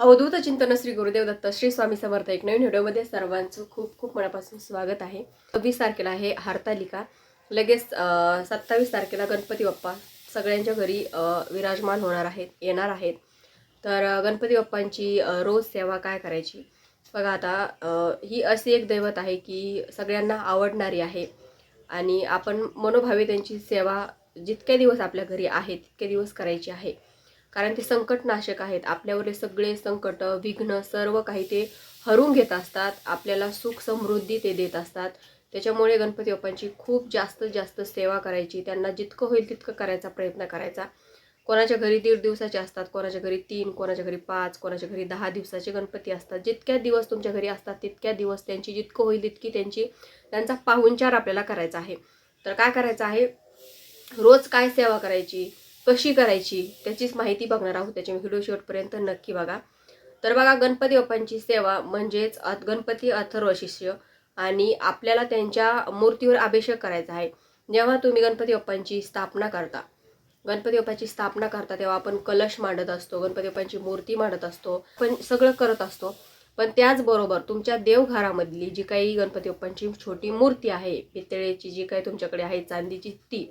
अवधूत चिंतन श्री गुरुदेव दत्त श्री स्वामी समर्थ एक नवीन व्हिडिओमध्ये सर्वांचं खूप खूप मनापासून स्वागत आहे. सव्वीस तारखेला आहे हरतालिका. लगेच सत्तावीस तारखेला गणपती बाप्पा सगळ्यांच्या घरी विराजमान होणार आहेत येणार आहेत. तर गणपती बाप्पांची रोज सेवा काय करायची? बघा आता ही अशी एक दैवत आहे की सगळ्यांना आवडणारी आहे. आणि आपण मनोभावे त्यांची सेवा जितके दिवस आपल्या घरी आहे तितके दिवस करायची आहे. कारण ते संकटनाशक आहेत. आपल्यावरील सगळे संकट विघ्न सर्व काही ते हरून घेत असतात. आपल्याला सुख समृद्धी ते देत असतात. त्याच्यामुळे गणपती बाप्पांची खूप जास्त जास्त सेवा करायची. त्यांना जितकं होईल तितकं करायचा प्रयत्न करायचा. कोणाच्या घरी दीड दिवसाचे असतात कोणाच्या घरी तीन कोणाच्या घरी पाच कोणाच्या घरी दहा दिवसाचे गणपती असतात. जितक्या दिवस तुमच्या घरी असतात तितक्या दिवस त्यांची जितकं होईल तितकी त्यांची त्यांचा पाहुणचार आपल्याला करायचा आहे. तर काय करायचं आहे? रोज काय सेवा करायची? कशी करायची त्याचीच माहिती बघणार आहोत. त्याची व्हिडिओ शेवटपर्यंत नक्की बघा. तर बघा गणपती बाप्पांची सेवा म्हणजेच गणपती अथर्व शिष्य आणि आपल्याला त्यांच्या मूर्तीवर अभिषेक करायचा आहे. जेव्हा तुम्ही गणपती बाप्पांची स्थापना करता गणपती बाप्पाची स्थापना करता तेव्हा आपण कलश मांडत असतो गणपती बाप्पांची मूर्ती मांडत असतो पण सगळं करत असतो. पण त्याचबरोबर तुमच्या देवघरामधली जी काही गणपती बाप्पांची छोटी मूर्ती आहे पितळेची जी काही तुमच्याकडे आहे चांदीची ती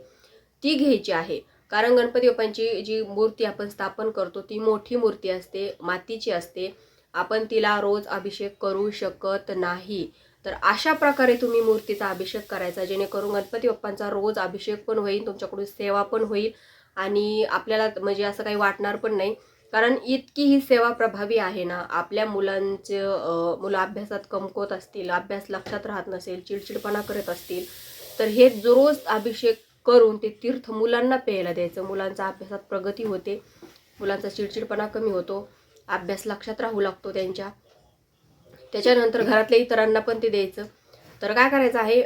ती घ्यायची आहे. कारण गणपती बाप्पांची जी मूर्ती आपण स्थापन करतो ती मोठी मूर्ती असते मातीची असते. आपण तिला रोज अभिषेक करू शकत नाही. तर अशा प्रकारे तुम्ही मूर्तीचा अभिषेक करायचा जेणेकरून गणपती बाप्पांचा रोज अभिषेक पण होईल तुमच्याकडून सेवा पण होईल आणि आपल्याला म्हणजे असं काही वाटणार पण नाही. कारण इतकी ही सेवा प्रभावी आहे ना आपल्या मुलांचे मुलं अभ्यासात कमकवत असतील अभ्यास लक्षात राहत नसेल चिडचिडपणा करत असतील तर हे जो रोज अभिषेक करून ते तीर्थ मुलांना प्यायला द्यायचं. मुलांचा अभ्यासात प्रगती होते. मुलांचा चिडचिडपणा कमी होतो. अभ्यास लक्षात राहू लागतो त्यांच्या. त्याच्यानंतर घरातल्या इतरांना पण ते द्यायचं. तर काय करायचं आहे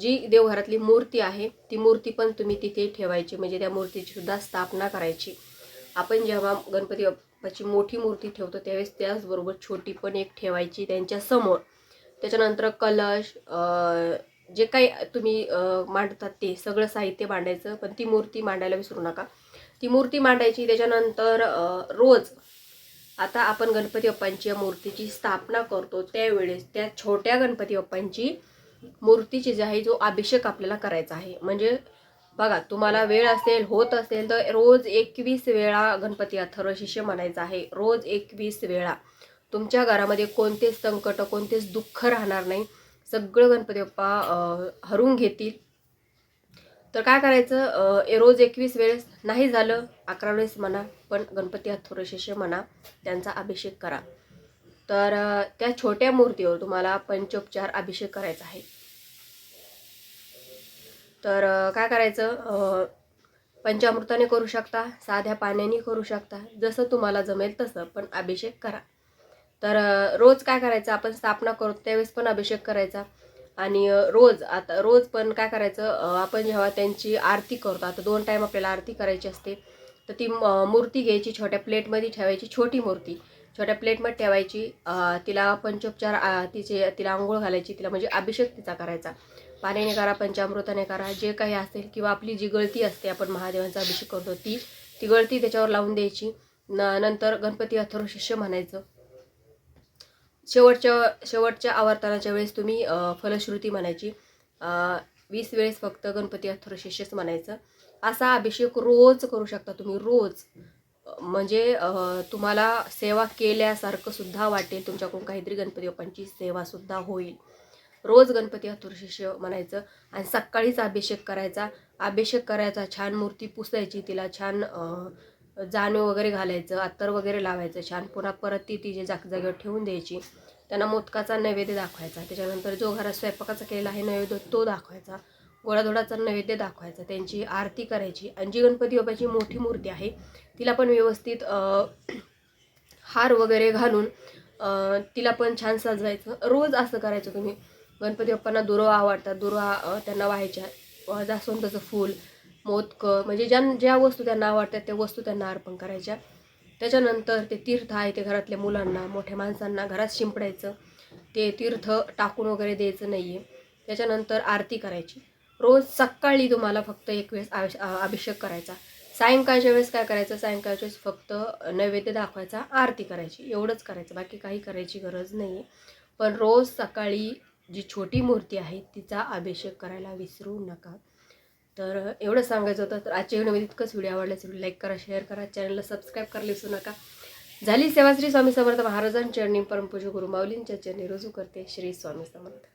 जी देवघरातली मूर्ती आहे ती मूर्ती पण तुम्ही तिथे ठेवायची. म्हणजे त्या मूर्तीची सुद्धा स्थापना करायची. आपण जेव्हा गणपती बाप्पाची मोठी मूर्ती ठेवतो त्यावेळेस त्याचबरोबर छोटी पण एक ठेवायची त्यांच्यासमोर त्याच्यानंतर कलश जे काही तुम्ही मांडतात ते सगळं साहित्य मांडायचं पण ती मूर्ती मांडायला विसरू नका. ती मूर्ती मांडायची त्याच्यानंतर रोज आता आपण गणपती बाप्पांची या मूर्तीची स्थापना करतो त्यावेळेस त्या छोट्या गणपती बाप्पांची मूर्तीची जी आहे जो अभिषेक आपल्याला करायचा आहे. म्हणजे बघा तुम्हाला वेळ असेल होत असेल तर रोज एकवीस वेळा गणपती अथर्व शिष्य म्हणायचा आहे. रोज एकवीस वेळा. तुमच्या घरामध्ये कोणतेच संकट कोणतेच दुःख राहणार नाही. सगळं गणपती बाप्पा हरून घेतील. तर काय करायचं? रोज एकवीस वेळेस नाही झालं अकरा वेळेस म्हणा पण गणपती अथर्व म्हणा त्यांचा अभिषेक करा. तर त्या छोट्या मूर्तीवर तुम्हाला पंचोपचार अभिषेक करायचा आहे. तर काय करायचं? पंचामृताने करू शकता साध्या पाण्याने करू शकता जसं तुम्हाला जमेल तसं पण अभिषेक करा. तर रोज काय करायचं? आपण स्थापना करू त्यावेळेस पण अभिषेक करायचा. आणि रोज आता रोज पण काय करायचं? आपण जेव्हा त्यांची आरती करतो आता दोन टाईम आपल्याला आरती करायची असते तर ती मूर्ती घ्यायची छोट्या प्लेटमध्ये ठेवायची छोटी मूर्ती. छोट्या प्लेटमध्ये ठेवायची तिला पंचोपचार तिचे तिला आंघोळ घालायची तिला म्हणजे अभिषेक तिचा करायचा. पाण्याने करा पंचामृताने करा जे काही असेल किंवा आपली जी गळती असते आपण महादेवांचा अभिषेक करतो ती ती गळती त्याच्यावर लावून द्यायची. न नंतर गणपती अथर्व शिष्य म्हणायचं. शेवटच्या शेवटच्या आवर्तनाच्या वेळेस तुम्ही फलश्रुती म्हणायची वीस वेळेस फक्त गणपती अथर्व शिष्यच म्हणायचं असा अभिषेक रोज करू शकता तुम्ही रोज. म्हणजे तुम्हाला सेवा केल्यासारखं सुद्धा वाटेल तुमच्याकडून काहीतरी गणपती बाप्पांची सेवासुद्धा होईल. रोज गणपती अथर्व शिष्य म्हणायचं आणि सकाळीच अभिषेक करायचा. अभिषेक करायचा छान मूर्ती पुसायची तिला छान अ, जाणं वगैरे घालायचं अत्तर वगैरे लावायचं छान पुन्हा परत ती तिची जागजागेवर ठेवून द्यायची त्यांना मोदकाचा नैवेद्य दाखवायचा. त्याच्यानंतर जो घरात स्वयंपाकाचा केलेला आहे नैवेद्य तो दाखवायचा. गोडाधोडाचा नैवेद्य दाखवायचा. त्यांची आरती करायची. आणि जी गणपती बाबाची मोठी मूर्ती आहे. तिला पण व्यवस्थित हार वगैरे घालून तिला पण छान सजवायचं. रोज असं करायचं तुम्ही. गणपती बाप्पांना दुर्वा आवडतात. दुर्वा त्यांना व्हायच्या. जास्वंदाचं फूल मोदक म्हणजे ज्या ज्या वस्तू त्यांना आवडतात त्या वस्तू त्यांना अर्पण करायच्या. त्याच्यानंतर ते तीर्थ आहे ते घरातल्या मुलांना मोठ्या माणसांना घरात शिंपडायचं. ते तीर्थ टाकून वगैरे द्यायचं नाही आहे त्याच्यानंतर आरती करायची. रोज सकाळी तुम्हाला फक्त एक वेळेस अभिषेक करायचा. सायंकाळच्या वेळेस काय करायचं? सायंकाळच्या वेळेस फक्त नैवेद्य दाखवायचा आरती करायची. एवढंच करायचं. बाकी काही करायची गरज नाही आहे पण रोज सकाळी जी छोटी मूर्ती आहे तिचा अभिषेक करायला विसरू नका. तर एवढं सांगायचं होतं. तर आजच्या व्हिडिओमध्ये इतकंच व्हिडिओ आवडला असेल लाईक करा शेअर करा चॅनलला सबस्क्राईब करायला विसरू नका. झाली सेवा श्री स्वामी समर्थ महाराजांच्या चरणी परमपूज गुरुमाऊलींच्या चरणी रुजू करते श्री स्वामी समर्थ.